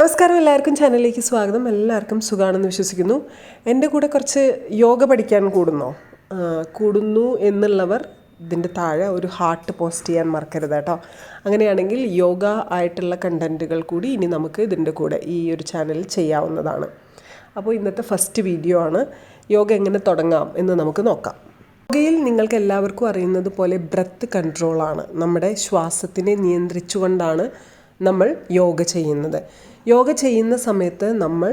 നമസ്കാരം എല്ലാവർക്കും ചാനലിലേക്ക് സ്വാഗതം. എല്ലാവർക്കും സുഖമാണെന്ന് വിശ്വസിക്കുന്നു. എന്റെ കൂടെ കുറച്ച് യോഗ പഠിക്കാൻ കൂടുന്നോ? കൂടുന്നു എന്നുള്ളവർ ഇതിന്റെ താഴെ ഒരു ഹാർട്ട് പോസ്റ്റ് ചെയ്യാൻ മറക്കരുത് കേട്ടോ. അങ്ങനെയാണെങ്കിൽ യോഗ ആയിട്ടുള്ള കണ്ടന്റുകൾ കൂടി ഇനി നമുക്ക് ഇതിന്റെ കൂടെ ഈ ഒരു ചാനലിൽ ചെയ്യാവുന്നതാണ്. അപ്പോൾ ഇന്നത്തെ ഫസ്റ്റ് വീഡിയോ ആണ് യോഗ എങ്ങനെ തുടങ്ങാം എന്ന് നമുക്ക് നോക്കാം. യോഗയിൽ നിങ്ങൾക്ക് എല്ലാവർക്കും അറിയുന്നത് പോലെ ബ്രത്ത് കൺട്രോളാണ് നമ്മുടെ ശ്വാസത്തിനെ നിയന്ത്രിച്ചുകൊണ്ടാണ് നമ്മൾ യോഗ ചെയ്യുന്നത്. യോഗ ചെയ്യുന്ന സമയത്ത് നമ്മൾ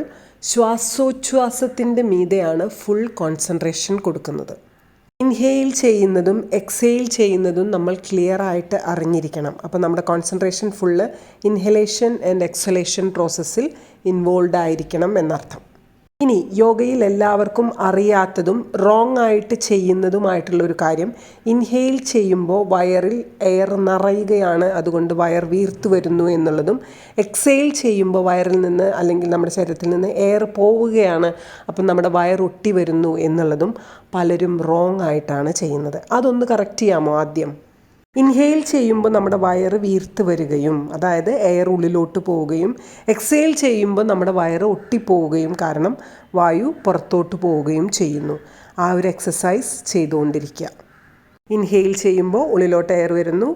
ശ്വാസോച്ഛ്വാസത്തിന്റെ മീതെയാണ് ഫുൾ കോൺസെൻട്രേഷൻ കൊടുക്കുന്നത്. ഇൻഹെയിൽ ചെയ്യുന്നതും എക്സെയിൽ ചെയ്യുന്നതും നമ്മൾ ക്ലിയർ ആയിട്ട് അറിഞ്ഞിരിക്കണം. അപ്പോൾ നമ്മുടെ concentration full inhalation and exhalation പ്രോസസ്സിൽ ഇൻവോൾവ് ആയിരിക്കണം എന്നർത്ഥം. ഇനി യോഗയിൽ എല്ലാവർക്കും അറിയാത്തതും റോങ് ആയിട്ട് ചെയ്യുന്നതുമായിട്ടുള്ള ഒരു കാര്യം ഇൻഹെയിൽ ചെയ്യുമ്പോൾ വയറിൽ എയർ നിറയുകയാണ് അതുകൊണ്ട് വയർ വീർത്ത് വരുന്നു എന്നുള്ളതും എക്സെയിൽ ചെയ്യുമ്പോൾ വയറിൽ നിന്ന് അല്ലെങ്കിൽ നമ്മുടെ ശരീരത്തിൽ നിന്ന് എയർ പോവുകയാണ് അപ്പം നമ്മുടെ വയർ ഒട്ടി വരുന്നു എന്നുള്ളതും പലരും റോങ് ആയിട്ടാണ് ചെയ്യുന്നത്. അതൊന്ന് കറക്റ്റ് ചെയ്യാമോ ആദ്യം? ഇൻഹെയിൽ ചെയ്യുമ്പോൾ നമ്മുടെ വയറ് വീർത്ത് വരികയും അതായത് എയർ ഉള്ളിലോട്ട് പോവുകയും എക്സെയിൽ ചെയ്യുമ്പോൾ നമ്മുടെ വയറ് ഒട്ടിപ്പോവുകയും കാരണം വായു പുറത്തോട്ട് പോവുകയും ചെയ്യുന്നു. ആ ഒരു എക്സസൈസ് ചെയ്തുകൊണ്ടിരിക്കുക. ഇൻഹെയിൽ ചെയ്യുമ്പോൾ ഉള്ളിലോട്ട് എയർ വരുന്നു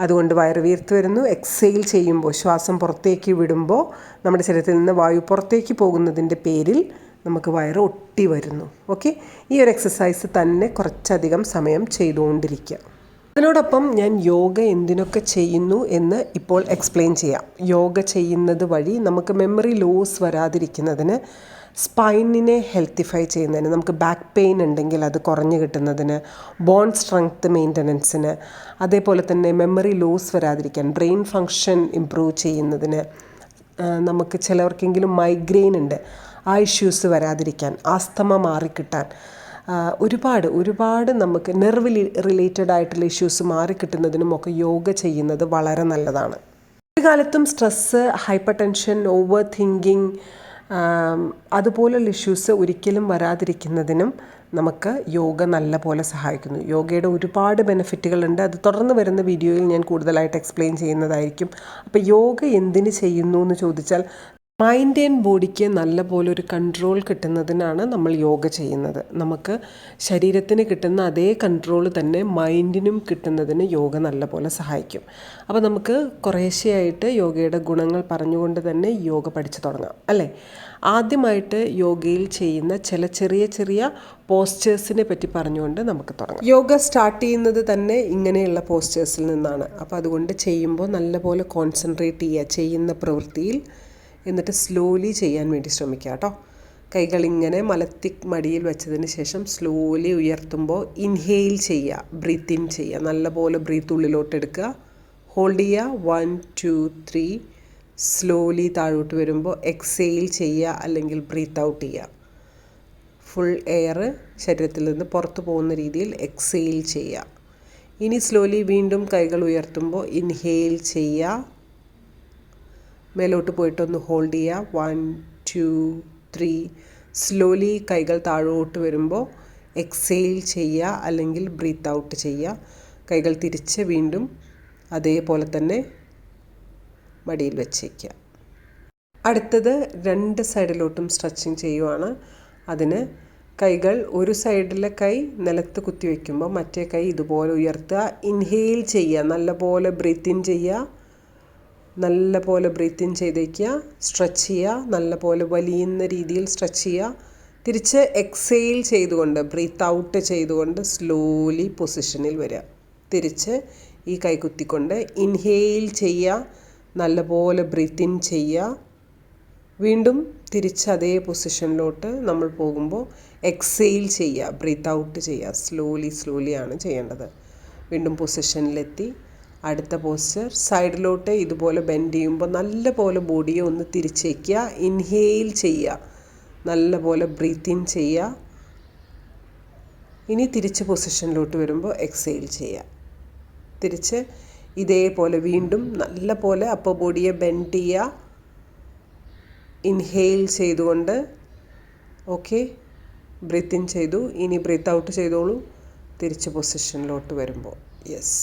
അതുകൊണ്ട് വയറ് വീർത്ത് വരുന്നു. എക്സെയിൽ ചെയ്യുമ്പോൾ ശ്വാസം പുറത്തേക്ക് വിടുമ്പോൾ നമ്മുടെ ശരീരത്തിൽ നിന്ന് വായു പുറത്തേക്ക് പോകുന്നതിന്റെ പേരിൽ നമുക്ക് വയറ് ഒട്ടി വരുന്നു. ഓക്കെ? ഈ ഒരു എക്സസൈസ് തന്നെ കുറച്ചധികം സമയം ചെയ്തുകൊണ്ടിരിക്കുക. അതിനോടൊപ്പം ഞാൻ യോഗ എന്തിനൊക്കെ ചെയ്യുന്നു എന്ന് ഇപ്പോൾ എക്സ്പ്ലെയിൻ ചെയ്യാം. യോഗ ചെയ്യുന്നത് വഴി നമുക്ക് മെമ്മറി ലോസ് വരാതിരിക്കുന്നതിന് സ്പൈനിനെ ഹെൽത്തിഫൈ ചെയ്യുന്നതിന് നമുക്ക് ബാക്ക് പെയിൻ ഉണ്ടെങ്കിൽ അത് കുറഞ്ഞു കിട്ടുന്നതിന് ബോൺ സ്ട്രെങ്ത് മെയിന്റനൻസിന് അതേപോലെ തന്നെ മെമ്മറി ലോസ് വരാതിരിക്കാൻ ബ്രെയിൻ ഫങ്ഷൻ ഇമ്പ്രൂവ് ചെയ്യുന്നതിന് നമുക്ക് ചിലവർക്കെങ്കിലും മൈഗ്രെയിൻ ഉണ്ട് ആ ഇഷ്യൂസ് വരാതിരിക്കാൻ ആസ്തമ മാറിക്കിട്ടാൻ ഒരുപാട് ഒരുപാട് നമുക്ക് നെർവ് റിലേറ്റഡ് ആയിട്ടുള്ള ഇഷ്യൂസ് മാറിക്കിട്ടുന്നതിനുമൊക്കെ യോഗ ചെയ്യുന്നത് വളരെ നല്ലതാണ്. ഒരു കാലത്തും stress hypertension over thinking അതുപോലുള്ള ഇഷ്യൂസ് ഒരിക്കലും വരാതിരിക്കുന്നതിനും നമുക്ക് യോഗ നല്ല പോലെ സഹായിക്കുന്നു. യോഗയുടെ ഒരുപാട് ബെനിഫിറ്റുകളുണ്ട് അത് തുടർന്ന് വരുന്ന വീഡിയോയിൽ ഞാൻ കൂടുതലായിട്ട് എക്സ്പ്ലെയിൻ ചെയ്യുന്നതായിരിക്കും. അപ്പോൾ യോഗ എന്തിന് ചെയ്യുന്നു എന്ന് ചോദിച്ചാൽ മൈൻഡ് ആൻഡ് ബോഡിക്ക് നല്ല പോലെ ഒരു കൺട്രോൾ കിട്ടുന്നതിനാണ് നമ്മൾ യോഗ ചെയ്യുന്നത്. നമുക്ക് ശരീരത്തിന് കിട്ടുന്ന അതേ കൺട്രോൾ തന്നെ മൈൻഡിനും കിട്ടുന്നതിന് യോഗ നല്ല പോലെ സഹായിക്കും. അപ്പോൾ നമുക്ക് കുറേശ്ശെയായിട്ട് യോഗയുടെ ഗുണങ്ങൾ പറഞ്ഞുകൊണ്ട് തന്നെ യോഗ പഠിച്ചു തുടങ്ങാം അല്ലേ? ആദ്യമായിട്ട് യോഗയിൽ ചെയ്യുന്ന ചില ചെറിയ ചെറിയ പോസ്റ്റേഴ്സിനെ പറ്റി പറഞ്ഞുകൊണ്ട് നമുക്ക് തുടങ്ങാം. യോഗ സ്റ്റാർട്ട് ചെയ്യുന്നത് തന്നെ ഇങ്ങനെയുള്ള പോസ്റ്റേഴ്സിൽ നിന്നാണ്. അപ്പോൾ അതുകൊണ്ട് ചെയ്യുമ്പോൾ നല്ലപോലെ കോൺസെൻട്രേറ്റ് ചെയ്യുക ചെയ്യുന്ന പ്രവൃത്തിയിൽ എന്നിട്ട് സ്ലോലി ചെയ്യാൻ വേണ്ടി ശ്രമിക്കുക കേട്ടോ. കൈകൾ ഇങ്ങനെ മലത്തി മടിയിൽ വെച്ചതിന് ശേഷം സ്ലോലി ഉയർത്തുമ്പോൾ ഇൻഹെയിൽ ചെയ്യുക ബ്രീത്ത് ഇൻ ചെയ്യുക. നല്ലപോലെ ബ്രീത്ത് ഉള്ളിലോട്ട് എടുക്കുക. ഹോൾഡ് ചെയ്യുക. വൺ ടു ത്രീ സ്ലോലി താഴോട്ട് വരുമ്പോൾ എക്സെയിൽ ചെയ്യുക അല്ലെങ്കിൽ ബ്രീത്ത് ഔട്ട് ചെയ്യുക. ഫുൾ എയർ ശരീരത്തിൽ നിന്ന് പുറത്തു പോകുന്ന രീതിയിൽ എക്സെയിൽ ചെയ്യുക. ഇനി സ്ലോലി വീണ്ടും കൈകൾ ഉയർത്തുമ്പോൾ ഇൻഹെയിൽ ചെയ്യുക. മേലോട്ട് പോയിട്ടൊന്ന് ഹോൾഡ് ചെയ്യുക വൺ ടു ത്രീ സ്ലോലി കൈകൾ താഴോട്ട് വരുമ്പോൾ എക്സെയിൽ ചെയ്യുക അല്ലെങ്കിൽ ബ്രീത്ത് ഔട്ട് ചെയ്യുക കൈകൾ തിരിച്ച് വീണ്ടും അതേപോലെ തന്നെ മടിയിൽ വെച്ചേക്കുക അടുത്തത് രണ്ട് സൈഡിലോട്ടും സ്ട്രെച്ചിങ് ചെയ്യുവാണ്. അതിന് കൈകൾ ഒരു സൈഡിലെ കൈ നിലത്ത് കുത്തി വയ്ക്കുമ്പോൾ മറ്റേ കൈ ഇതുപോലെ ഉയർത്തുക. ഇൻഹെയിൽ ചെയ്യുക നല്ലപോലെ ബ്രീത്ത് ഇൻ ചെയ്യുക നല്ല പോലെ ബ്രീത്ത് ഇൻ ചെയ്തേക്കുക സ്ട്രെച്ച് ചെയ്യുക നല്ല പോലെ വലിയുന്ന രീതിയിൽ സ്ട്രെച്ച് ചെയ്യുക. തിരിച്ച് എക്സെയിൽ ചെയ്തുകൊണ്ട് ബ്രീത്ത് ഔട്ട് ചെയ്തുകൊണ്ട് സ്ലോലി പൊസിഷനിൽ വരിക. തിരിച്ച് ഈ കൈ കുത്തിക്കൊണ്ട് ഇൻഹെയിൽ ചെയ്യുക നല്ലപോലെ ബ്രീത്ത് ഇൻ ചെയ്യുക. വീണ്ടും തിരിച്ച് അതേ പൊസിഷനിലോട്ട് നമ്മൾ പോകുമ്പോൾ എക്സെയിൽ ചെയ്യുക ബ്രീത്ത് ഔട്ട് ചെയ്യുക. സ്ലോലി സ്ലോലിയാണ് ചെയ്യേണ്ടത്. വീണ്ടും പൊസിഷനിലെത്തി അടുത്ത പോസ്റ്റർ സൈഡിലോട്ട് ഇതുപോലെ ബെൻഡ് ചെയ്യുമ്പോൾ നല്ല പോലെ ബോഡിയെ ഒന്ന് തിരിച്ചേക്കുക ഇൻഹെയിൽ ചെയ്യുക നല്ല പോലെ ബ്രീത്ത് ഇൻ ചെയ്യുക. ഇനി തിരിച്ച് പൊസിഷനിലോട്ട് വരുമ്പോൾ എക്സെയിൽ ചെയ്യുക. തിരിച്ച് ഇതേപോലെ വീണ്ടും നല്ല പോലെ അപ്പർ ബോഡിയെ ബെൻഡ് ചെയ്യുക. ഇൻഹെയിൽ ചെയ്തുകൊണ്ട് ഓക്കെ ബ്രീത്ത് ഇൻ ചെയ്തു. ഇനി ബ്രീത്ത് ഔട്ട് ചെയ്തോളൂ. തിരിച്ച് പൊസിഷനിലോട്ട് വരുമ്പോൾ യെസ്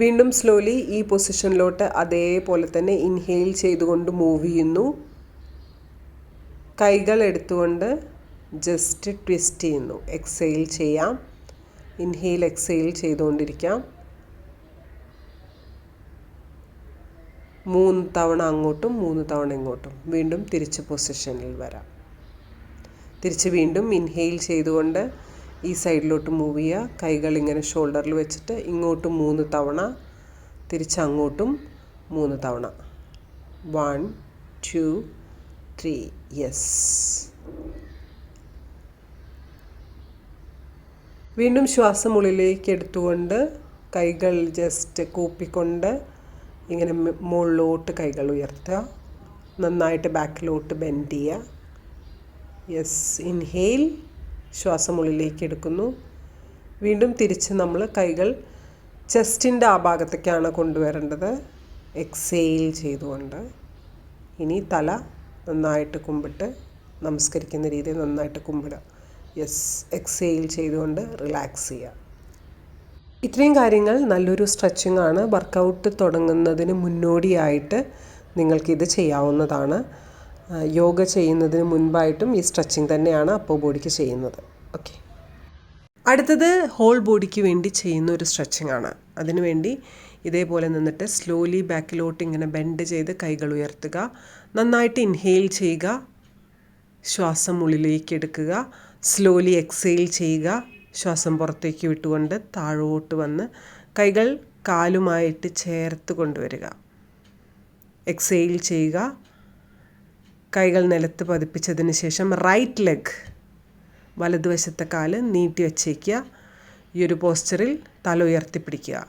വീണ്ടും സ്ലോലി ഈ പൊസിഷനിലോട്ട് അതേപോലെ തന്നെ ഇൻഹെയിൽ ചെയ്തുകൊണ്ട് മൂവ് ചെയ്യുന്നു. കൈകൾ എടുത്തുകൊണ്ട് ജസ്റ്റ് ട്വിസ്റ്റ് ചെയ്യുന്നു. എക്സെയിൽ ചെയ്യാം. ഇൻഹെയിൽ എക്സെയിൽ ചെയ്തുകൊണ്ടിരിക്കാം. മൂന്ന് തവണ അങ്ങോട്ടും മൂന്ന് തവണ ഇങ്ങോട്ടും. വീണ്ടും തിരിച്ച് പൊസിഷനിൽ വരാം. തിരിച്ച് വീണ്ടും ഇൻഹെയിൽ ചെയ്തുകൊണ്ട് ഈ സൈഡിലോട്ട് മൂവ് ചെയ്യുക. കൈകൾ ഇങ്ങനെ ഷോൾഡറിൽ വെച്ചിട്ട് ഇങ്ങോട്ടും മൂന്ന് തവണ തിരിച്ചങ്ങോട്ടും മൂന്ന് തവണ. വൺ ടു ത്രീ യെസ് വീണ്ടും ശ്വാസം ഉള്ളിലേക്ക് എടുത്തുകൊണ്ട് കൈകൾ ജസ്റ്റ് കൂപ്പിക്കൊണ്ട് ഇങ്ങനെ മുകളിലോട്ട് കൈകൾ ഉയർത്തുക. നന്നായിട്ട് ബാക്കിലോട്ട് ബെൻഡ് ചെയ്യുക. യെസ് ഇൻഹെയിൽ ശ്വാസം ഉള്ളിലേക്ക് എടുക്കുന്നു വീണ്ടും തിരിച്ച് നമ്മൾ കൈകൾ ചെസ്റ്റിന്റെ ആ ഭാഗത്തേക്കാണ് കൊണ്ടുവരേണ്ടത്. എക്സെയിൽ ചെയ്തുകൊണ്ട്. ഇനി തല നന്നായിട്ട് കുമ്പിട്ട് നമസ്കരിക്കുന്ന രീതിയിൽ നന്നായിട്ട് കുമ്പിടുക. യെസ് എക്സെയിൽ ചെയ്തുകൊണ്ട് റിലാക്സ് ചെയ്യുക. ഇത്രയും കാര്യങ്ങൾ നല്ലൊരു സ്ട്രെച്ചിങ് ആണ്. വർക്കൗട്ട് തുടങ്ങുന്നതിന് മുന്നോടിയായിട്ട് നിങ്ങൾക്കിത് ചെയ്യാവുന്നതാണ്. യോഗ ചെയ്യുന്നതിന് മുൻപായിട്ടും ഈ സ്ട്രെച്ചിങ് തന്നെയാണ് അപ്പോ ബോഡിക്ക് ചെയ്യുന്നത്. ഓക്കെ. അടുത്തത് ഹോൾ ബോഡിക്ക് വേണ്ടി ചെയ്യുന്ന ഒരു സ്ട്രെച്ചിങ് ആണ്. അതിനുവേണ്ടി ഇതേപോലെ നിന്നിട്ട് സ്ലോലി ബാക്കിലോട്ട് ഇങ്ങനെ ബെൻഡ് ചെയ്ത് കൈകൾ ഉയർത്തുക. നന്നായിട്ട് ഇൻഹെയിൽ ചെയ്യുക. ശ്വാസം ഉള്ളിലേക്ക് എടുക്കുക. സ്ലോലി എക്സെയിൽ ചെയ്യുക. ശ്വാസം പുറത്തേക്ക് വിട്ടുകൊണ്ട് താഴോട്ട് വന്ന് കൈകൾ കാലുമായിട്ട് ചേർത്ത് കൊണ്ടുവരിക. എക്സെയിൽ ചെയ്യുക. കൈകൾ നിലത്ത് പതിപ്പിച്ചതിന് ശേഷം റൈറ്റ് ലെഗ് വലതുവശത്തെ കാൽ നീട്ടി വച്ചേക്കുക. ഈ ഒരു പോസ്ചറിൽ തല ഉയർത്തിപ്പിടിക്കുക.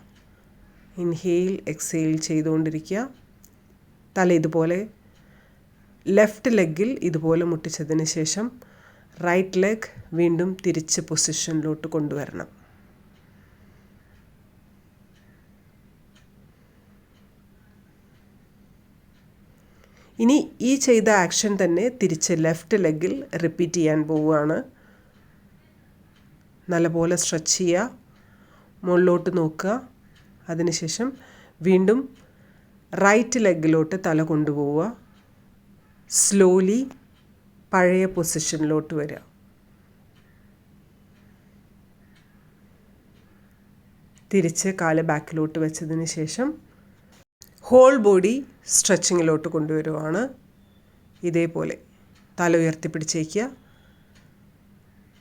ഇൻഹെയിൽ എക്സെയിൽ ചെയ്തുകൊണ്ടിരിക്കുക. തല ഇതുപോലെ ലെഫ്റ്റ് ലെഗിൽ ഇതുപോലെ മുട്ടിച്ചതിന് ശേഷം റൈറ്റ് ലെഗ് വീണ്ടും തിരിച്ച് പൊസിഷനിലോട്ട് കൊണ്ടുവരണം. ഇനി ഈ ചെയ്ത ആക്ഷൻ തന്നെ തിരിച്ച് ലെഫ്റ്റ് ലെഗിൽ റിപ്പീറ്റ് ചെയ്യാൻ പോവുകയാണ്. നല്ലപോലെ സ്ട്രെച്ച് ചെയ്യുക. മുകളിലോട്ട് നോക്കുക. അതിനുശേഷം വീണ്ടും റൈറ്റ് ലെഗിലോട്ട് തല കൊണ്ടുപോവുക. സ്ലോലി പഴയ പൊസിഷനിലോട്ട് വരിക. തിരിച്ച് കാൽ ബാക്കിലോട്ട് വെച്ചതിന് ശേഷം ഹോൾ ബോഡി സ്ട്രെച്ചിങ്ങിലോട്ട് കൊണ്ടുവരുവാണ്. ഇതേപോലെ തല ഉയർത്തിപ്പിടിച്ചേക്കുക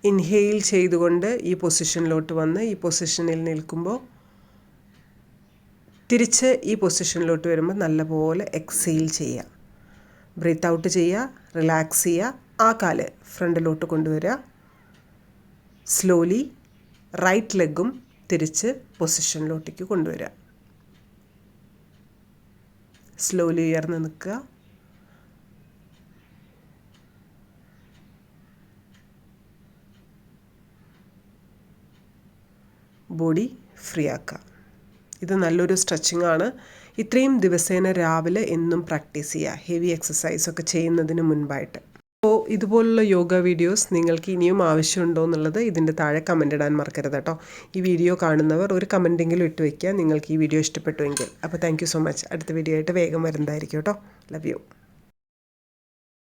ഇൻഹെയിൽ ചെയ്തുകൊണ്ട് ഈ പൊസിഷനിലോട്ട് വന്ന് ഈ പൊസിഷനിൽ നിൽക്കുമ്പോൾ തിരിച്ച് ഈ പൊസിഷനിലോട്ട് വരുമ്പോൾ നല്ലപോലെ എക്സെയിൽ ചെയ്യുക. ബ്രീത്ത് ഔട്ട് ചെയ്യുക റിലാക്സ് ചെയ്യുക. ആ കാൽ ഫ്രണ്ടിലോട്ട് കൊണ്ടുവരിക. സ്ലോലി റൈറ്റ് ലെഗും തിരിച്ച് പൊസിഷനിലോട്ടേക്ക് കൊണ്ടുവരിക. സ്ലോലി ഉയർന്ന് നിൽക്കുക. ബോഡി ഫ്രീ ആക്കുക. ഇത് നല്ലൊരു സ്ട്രെച്ചിങ് ആണ്. ഇത്രയും ദിവസേന രാവിലെ എന്നും പ്രാക്ടീസ് ചെയ്യുക. ഹെവി എക്സസൈസ് ഒക്കെ ചെയ്യുന്നതിന് മുൻപായിട്ട്. ഇതുപോലുള്ള യോഗ വീഡിയോസ് നിങ്ങൾക്ക് ഇനിയും ആവശ്യമുണ്ടോ എന്നുള്ളത് ഇതിന്റെ താഴെ കമന്റ് ഇടാൻ മറക്കരുത് കേട്ടോ. ഈ വീഡിയോ കാണുന്നവർ ഒരു കമന്റെങ്കിലും ഇട്ട് വയ്ക്കുക നിങ്ങൾക്ക് ഈ വീഡിയോ ഇഷ്ടപ്പെട്ടുവെങ്കിൽ. അപ്പോൾ താങ്ക് സോ മച്ച് അടുത്ത വീഡിയോ ആയിട്ട് വേഗം വരുന്നതായിരിക്കും കേട്ടോ. Love you